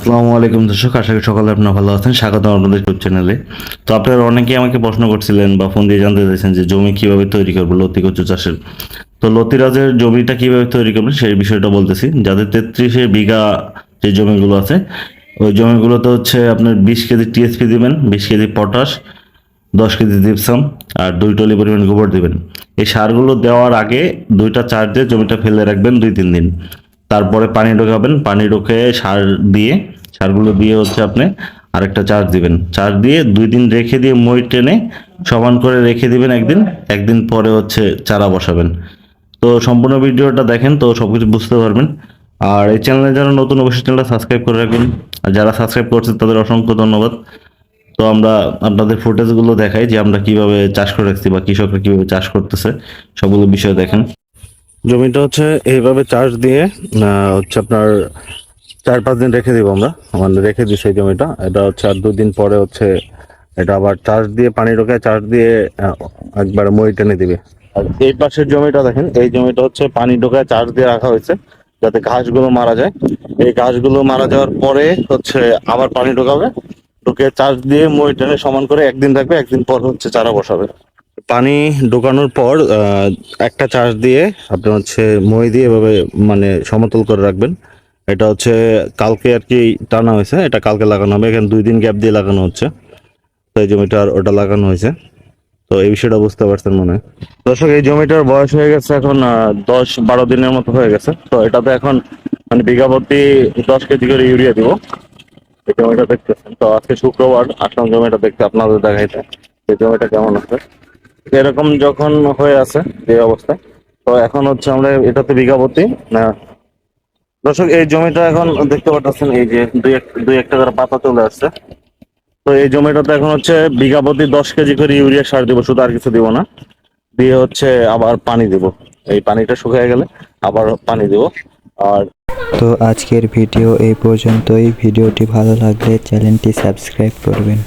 আসসালামু আলাইকুম দর্শক, আশা করি সকালে আপনারা ভালো আছেন। স্বাগত আপনাদের ইউটিউব চ্যানেলে। তো আপনারা অনেকেই আমাকে প্রশ্ন করছিলেন বা ফোন দিয়ে জানতে চাইছেন যে জমি কীভাবে তৈরি করব লতি কচু চাষের। তো লতিরাজের জমিটা কীভাবে তৈরি করবেন সেই বিষয়টা বলতেছি। যাদের তেত্রিশে বিঘা যে জমিগুলো আছে, ওই জমিগুলোতে হচ্ছে আপনার বিশ কেজি টিএসপি দিবেন, বিশ কেজি পটাশ, দশ কেজি জিপসাম আর দুই টলি পরিমাণ গোবর দিবেন। এই সারগুলো দেওয়ার আগে দুইটা চার দিয়ে জমিটা ফেলে রাখবেন দুই তিন দিন। তারপরে পানি ঢোকাবেন, পানি ঢোকে সার দিয়ে, সারগুলো দিয়ে হচ্ছে আপনি আরেকটা চার্জ দিবেন। চার্জ দিয়ে দুই দিন রেখে দিয়ে মই টেনে সমান করে রেখে দিবেন একদিন একদিন পরে হচ্ছে চারা বসাবেন। তো সম্পূর্ণ ভিডিওটা দেখেন তো সব কিছু বুঝতে পারবেন। আর এই চ্যানেলে যারা নতুন, অবশ্যই চ্যানেলটা সাবস্ক্রাইব করে রাখবেন। আর যারা সাবস্ক্রাইব করছে তাদের অসংখ্য ধন্যবাদ। তো আমরা আপনাদের ফুটেজগুলো দেখাই যে আমরা কীভাবে চাষ করে রাখছি বা কৃষকরা কীভাবে চাষ করতেছে, সবগুলো বিষয় দেখেন। জমিটা হচ্ছে এইভাবে চার্জ দিয়ে হচ্ছে আপনার চার পাঁচ দিন রেখে দিব আমরা। মানে রেখে দিই সেই জমিটা। এটা হচ্ছে আর দুদিন পরে হচ্ছে এটা আবার চার্জ দিয়ে পানি ঢোকায় চার্জ দিয়ে একবার মই টেনে দিবে। আর এই পাশের জমিটা দেখেন, এই জমিটা হচ্ছে পানি ঢোকায় চার্জ দিয়ে রাখা হয়েছে, যাতে ঘাসগুলো মারা যায়। এই ঘাসগুলো মারা যাওয়ার পরে হচ্ছে আবার পানি ঢোকাবে। ঢুকে চার্জ দিয়ে মই টেনে সমান করে একদিন রাখবে, একদিন পর হচ্ছে চারা বসাবে। পানি ঢোকানোর পর একটা চার্জ দিয়ে আপনি হচ্ছে মই দিয়ে এভাবে মানে সমতল করে রাখবেন। এটা হচ্ছে কালকে আর কি টানা হয়েছে, এটা কালকে লাগানো হবে। এখানে দুই দিন গ্যাপ দিয়ে লাগানো হচ্ছে। তো এই জমিটার ওটা লাগানো হয়েছে। তো এই বিষয়টা বুঝতে পারছেন মনে দর্শক, এই জমিটার বয়স হয়ে গেছে এখন দশ বারো দিনের মতো হয়ে গেছে। তো এটাতে এখন মানে বিঘা প্রতি দশ কেজি করে ইউরিয়া দিব। এই জমিটা দেখতেছেন। তো আজকে শুক্রবার আসলাম জমিটা দেখতে আপনাদের দেখাইতে। এই জমিটা কেমন আছে? এরকম যখন হয়ে আছে যে অবস্থা তো এখন হচ্ছে আমরা এটাতে বিঘা প্রতি, না। দর্শক, এই জমিটা এখন দেখতে পাচ্ছেন এই যে দুই এক দুই একটা করে পাতা চলে আসছে। তো এই জমিটাতে এখন হচ্ছে বিঘা প্রতি দশ কেজি করে ইউরিয়া সার দিব, শুধু আর কিছু দিব না। দিয়ে হচ্ছে আবার পানি দিব। এই পানিটা শুকিয়ে গেলে আবার পানি দিব। আর তো আজকের ভিডিও এই পর্যন্তই। ভিডিওটি ভালো লাগলে চ্যানেলটি সাবস্ক্রাইব করবেন।